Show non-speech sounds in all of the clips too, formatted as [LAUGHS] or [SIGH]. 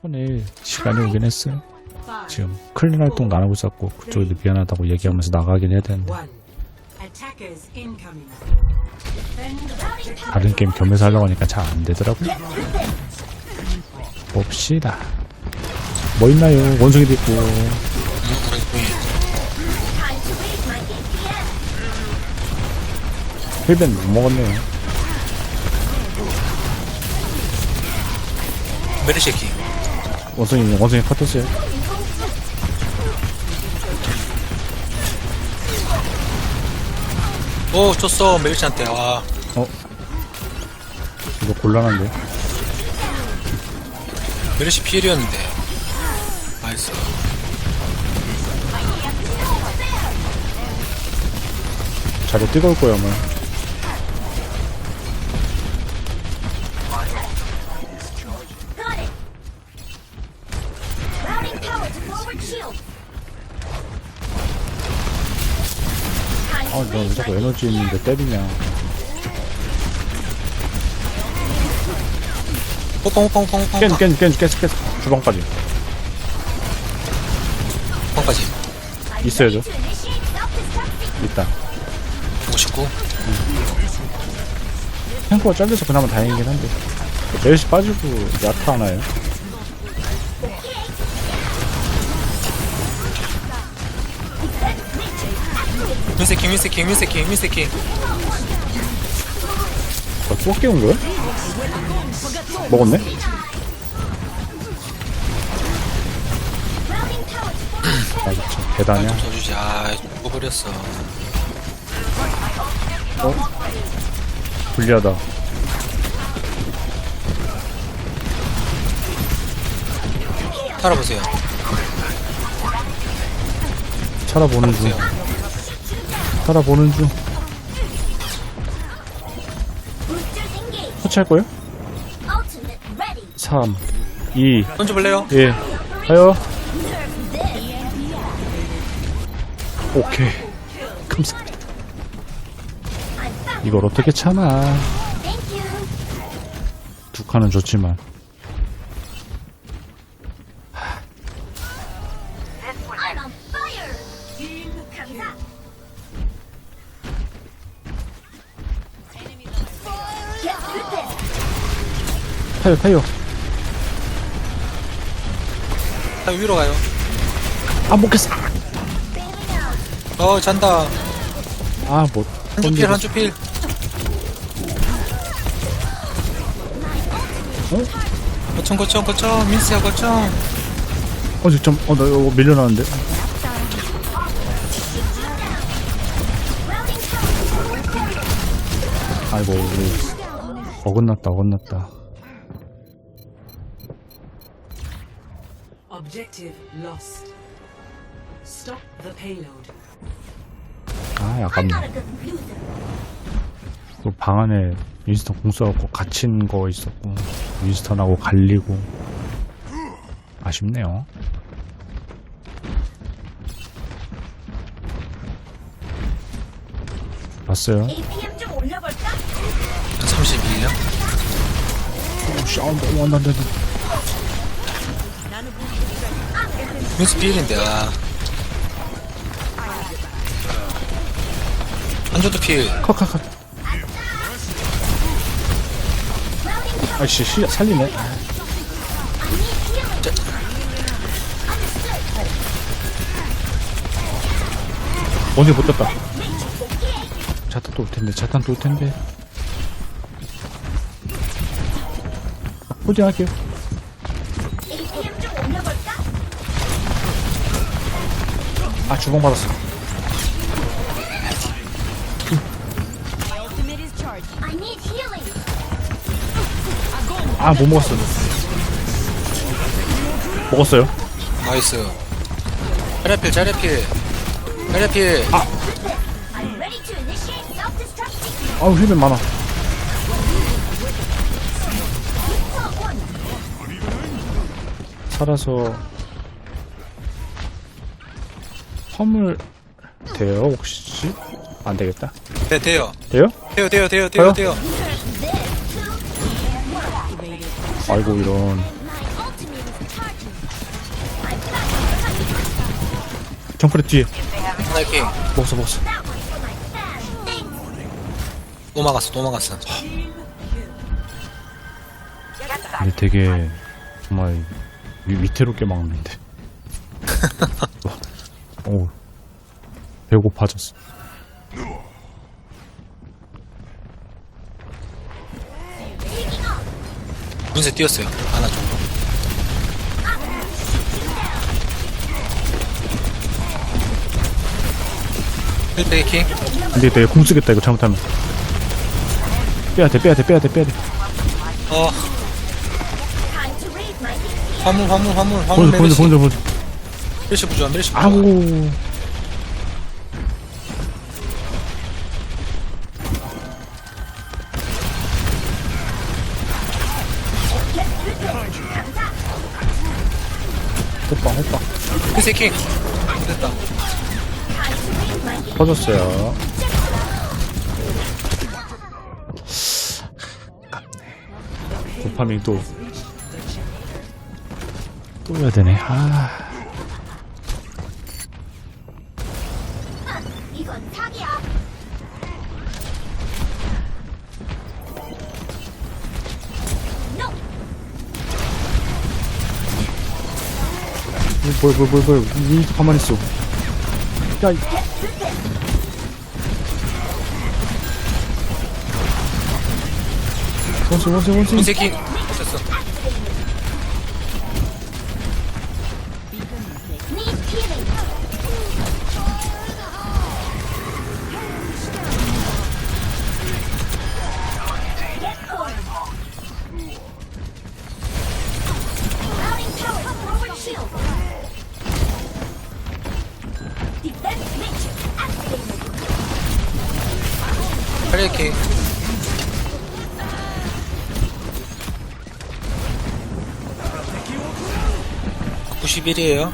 천천히 시간이 오긴 했어요. 지금 클린 활동 안 하고 있었고 그쪽에도 미안하다고 얘기하면서 나가긴 해야 되는데. 다른 게임 겸해서 하려고 하니까 잘 안 되더라고요. 봅시다. 뭐 있나요? 원숭이도 있고 힐벤 못 먹었네요. 메르쉐키 원숭이 원숭이 컷했어요. 오 줬어 메르시한테 와 어? 이거 곤란한데? 메르시 피해이었는데 나이스 자리 뜨거울 거야 아마. 자꾸 에너지 있는데 때리냐. 호빵 호빵 호빵 호빵 깬, 깬, 깬, 깼, 깼. 주방까지. 호빵까지 있어야죠. 있다. 59 탱크가 잘려서 그나마 다행이긴 한데. 멜시 빠지고 야타 하나요? 민세킹 민세킹 민세킹 민세킹 아, 또 깨운 거야? 먹었네? 아, 참, 대단이야. 좀 써주지 아 뽑아버렸어 불리하다. 살아보세요 살아보는 중. 보세요 살아보는 중. 터치할 거예요? Ultimate ready. 3, 2, 던져볼래요? 1. 하여. 오케이. 감사합니다. 이걸 어떻게 참아. 두 칸은 좋지만. 타요, 타요. 자 위로 가요 아, 못 깼어. 어 잔다 아, 못. 한쪽 필 한쪽 필 거청 거청 거청 민스야 거청 어, 좀, 어, 나 이거 밀려나는데. 아이고, 우리 어긋났다, 어긋났다. Objective lost. Stop the payload. 아, I'm 약간 not a good loser. 방 안에 윈스턴 공 쏘갖고 갇힌 거 있었고, 윈스턴하고 갈리고. 아쉽네요. 봤어요. APM 좀 올려볼까? 31요? 씨, 아, 너무 안된 민스 필인데 아 한쪽도 필 컷, 컷, 컷. 아이씨, 시, 살리네. 언제 못 떴다. 자탄 또 올 텐데, 자탄 또 올 텐데. 호딩 할게요. 아, 주방 받았어. 아, 못 먹었어. 먹었어요. 나이스 자리필 자리필 자리필 self-destruct. 아우, 힐맨 많아. 살아서 화물 돼요 혹시? 안 되겠다. 네, 돼요. 돼요? 돼요, 돼요, 돼요, 돼요, 돼요. 아이고 이런. 정크레 뒤에 하나이킹. 먹었어 먹었어. 또 막았어, 또 막았어. 근데 되게 정말 위, 위태롭게 막는데. [LAUGHS] 오 배고파졌어. 분쇄 뛰었어요. 하나 정도. 힐베이킹. 근데 내가 공 쓰겠다 이거 잘못하면. 빼야돼 빼야돼 빼야돼 빼야돼. 어. 화물 화물 화물 화물 보여줘 보여줘 메르 시 보여줘 보여줘 메르시 부조화 메르시 부조화 아우. 호빵 호빵 힐세킹. 됐다. 터졌어요. 도파민 또. 또 해야 되네. 아 뭐야 뭐야 뭐야 뭐야 왜 이렇게 가만히 있어. 야 이- 원수 원수 원수 힐세킹 됐어 힐베이킹 91이에요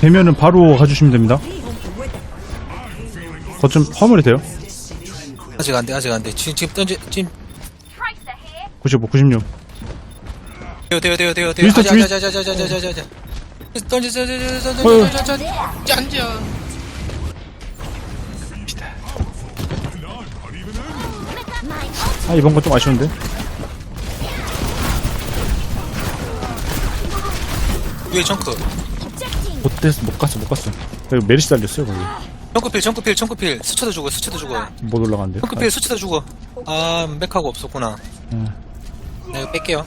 되면은 바로 가주시면 됩니다 거점 화물이 돼요 아직 안돼 아직 안돼 지금 지금 던지 지금 Tracer here. 95 96 돼요 돼요 돼요 돼요 돼요 윈스턴 아자 윈스- 아자 아자 아자 아자 아자 아자 던지 던지 던지 어휴. 던지 던지 짠짠 아 이번 건 좀 아쉬운데? 위에 정크. 못 됐어 못 갔어 못 갔어. 여기 메리시 달렸어요 거기. 정크필 정크필 정크필. 스쳐도 죽어 스쳐도 죽어. 못 올라간대 정크필 스쳐도 죽어. 아 맥하고 없었구나. 응. 나 이거 뺄게요.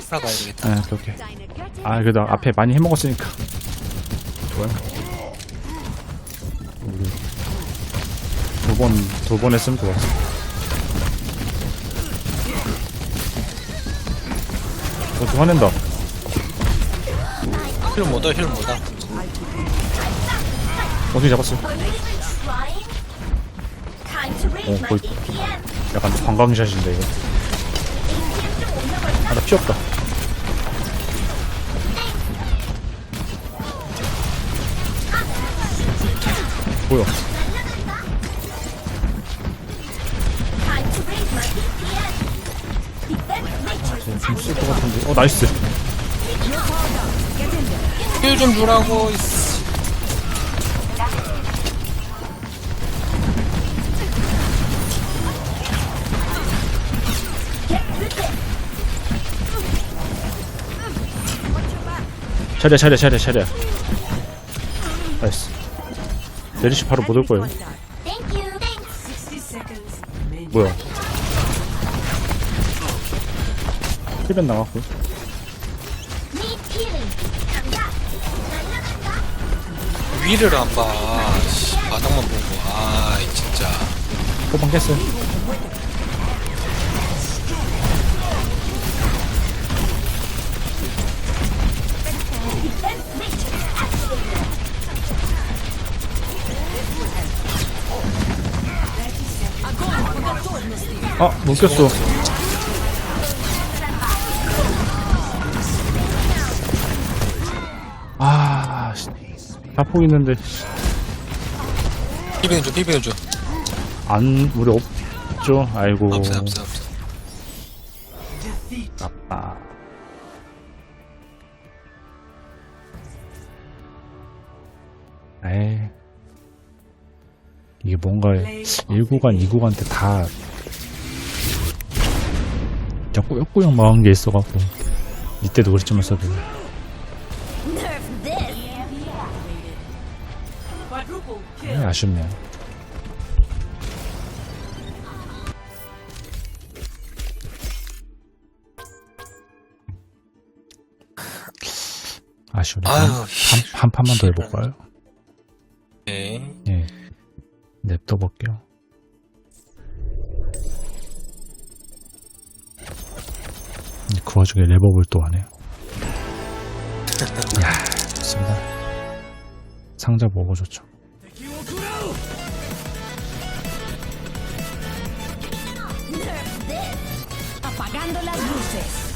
살아가야 되겠다. 아 오케이 오케이 아 그래도 앞에 많이 해먹었으니까. 좋아요. 두번 두 번 했으면 좋았어 어좀 화낸다 힐 못하 힐 못하 어떻게 잡았어 어, my 거의-. 약간 관광샷인데 이거? 아나 피 없다 뭐야 어 나이스 힐 좀 주라고 이씨. 차례 차례 차례 차례 나이스 내리시 바로 못 올 거예요 Thank you. Thanks. 60 seconds remaining. 뭐야 힐벤 나갔고 위를 안 봐 씨, 바닥만 보고 아 진짜 호방 깼어요 Defense matrix activated. 아, 못 꼈어. 자폭 있는데, 씨. 비비는 중 비비는 중 안, 우리 없죠? 아이고. 없어 없어 없어 아빠. 에이. 이게 뭔가 1구간, 2구간 때다 진짜 꾸역꾸역 망한 게 있어갖고 이때도 그랬지만 써도 아쉽네요. 아쉬우네. 한, 아유, 한, 한 판만 더 해볼까요? 오케이. 예. 냅둬 볼게요. 그 와중에 랩업을 또 하네요. [LAUGHS] 야 좋습니다. 상자 보고 좋죠. Apagando las luces.